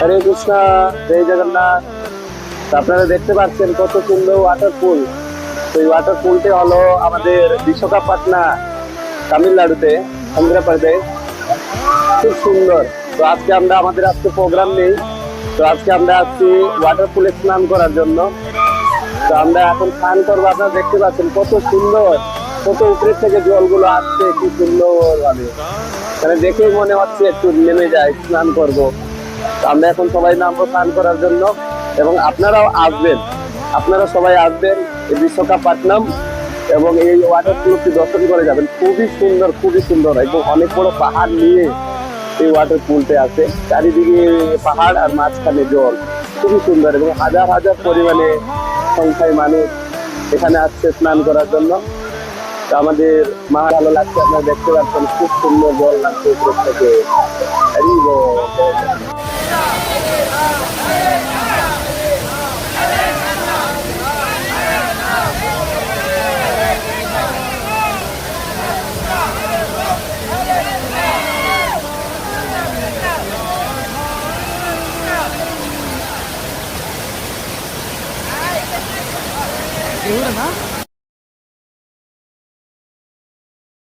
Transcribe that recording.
হরে কৃষ্ণ, জয় জগন্নাথ। আপনারা দেখতে পাচ্ছেন কত সুন্দর ওয়াটার পুল এই ওয়াটার পুলটি হলো আমাদের বিশাখাপাটনা তামিলনাড়ুতে, অন্ধ্রপ্রদেশ। খুব সুন্দর। তো আজকে আমরা, আমাদের আজকে প্রোগ্রাম নেই। তো আজকে আমরা আসছি ওয়াটার পুলে স্নান করার জন্য। তো আমরা এখন স্নান করব। আপনারা দেখতে পাচ্ছেন কত সুন্দর, কত উপরের থেকে জলগুলো আসছে, কি সুন্দর ভাবে। মানে দেখেই মনে হচ্ছে একটু নেমে যায় স্নান করব। আমরা এখন সবাই নামবো স্নান করার জন্য এবং আপনারাও আসবেন। আপনারা সবাই আসবেন এই বিশাখাপট্টনম এবং এই ওয়াটার পুলটি দর্শন করে যাবেন। খুবই সুন্দর খুবই সুন্দর। এবং অনেক বড় পাহাড় নিয়ে এই ওয়াটার পুলতে আছে। চারিদিকে পাহাড় আর মাঝখানে জল। খুবই সুন্দর এবং হাজার হাজার পরিমাণে সংখ্যায় মানুষ এখানে আসছে স্নান করার জন্য। আমাদের মা ভালো লাগছে, আপনারা দেখতে পাচ্ছেন, খুব সুন্দর জল লাগছে থেকে। 留着呢。